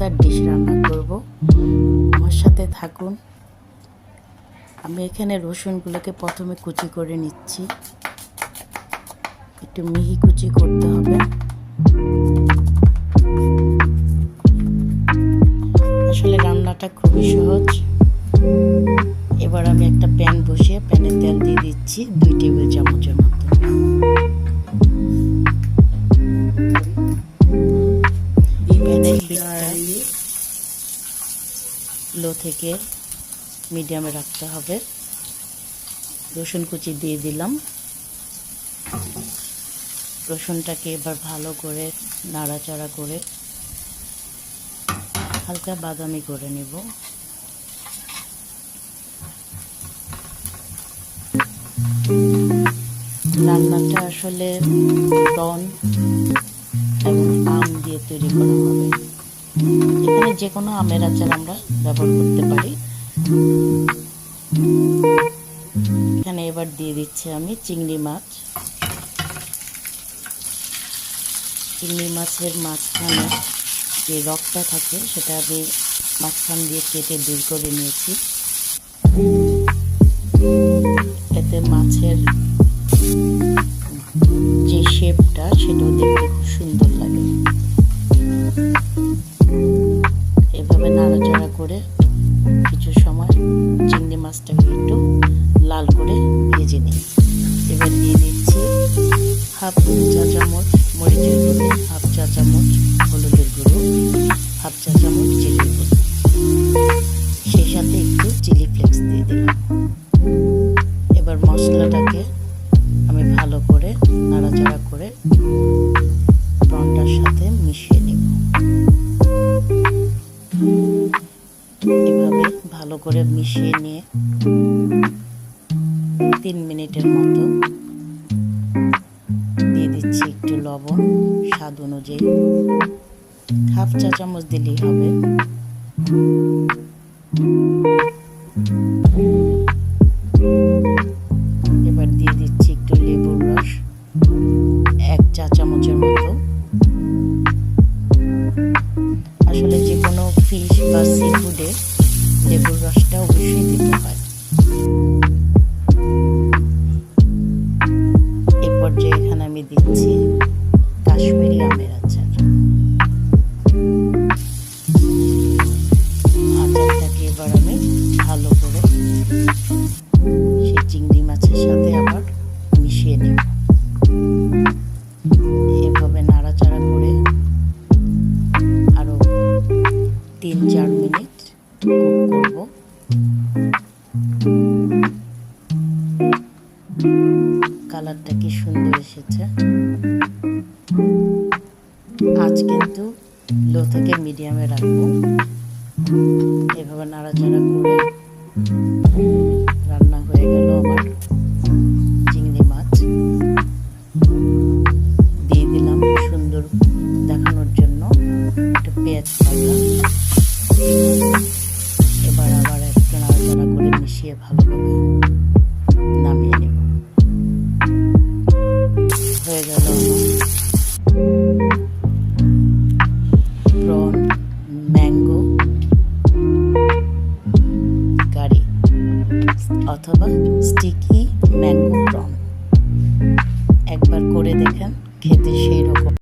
মজাদার ডিশ রান্না করব। আমার সাথে থাকুন। আমি এখানে রসুনগুলোকে প্রথমে কুচি করে নিচ্ছি। একটু মিহি কুচি করতে হবে। আসলে রান্নাটা খুবই সহজ। এবার আমি একটা প্যান বসিয়ে প্যানে তেল দিয়ে দিচ্ছি দুই টেবিল চামচের মতো। লো থেকে মিডিয়ামে রাখতে হবে। রসুন কুচি দিয়ে দিলাম। রসুনটাকে এবার ভালো করে নাড়াচাড়া করে হালকা বাদামি করে নেব। রান্নাটা আসলে ডন এবং আম দিয়ে তৈরি করা হবে। এখানে যে কোনো আমের আচার আমরা ব্যবহার করতে পারি। এখানে এবার দিয়ে দিচ্ছি আমি চিংড়ি মাছ। চিংড়ি মাছের মাঝখানে যে রকটা থাকে, সেটা আমি মাঝখান দিয়ে কেটে দূর করে নিয়েছি। এতে মাছের মাছটাকে একটু লাল করে ভেজে নিই। এবার দিয়ে দিচ্ছি হাফ চা চামচ মরিচের গুঁড়ো, হাফ চা চামচ করে মিশিয়ে নিয়ে তিন মিনিটের মতো দিয়ে দিচ্ছি একটু লবণ, স্বাদ অনুযায়ী। হাফ চা চামচ দিলেই হবে। আমের আচার এবার আমি ভালো করে সেই চিংড়ি মাছের সাথে আবার মিশিয়ে নেব। এভাবে নাড়াচাড়া করে আরও তিন চার মিনিট কুক করব। কালারটা কি সুন্দর এসেছে। আজ কিন্তু লো থেকে মিডিয়ামে রাখব। এভাবে নাড়াচাড়া করে রান্না হয়ে গেল আমার চিংড়ি মাছ। দিয়ে দিলাম সুন্দর দেখানোর জন্য একটু পেঁয়াজ পাল্লা এবার আবার একটু নাড়াচাড়া করে মিশিয়ে ভালোভাবে অথবা স্টিকি ম্যাঙ্গো রং একবার করে দেখেন খেতে সেই রকম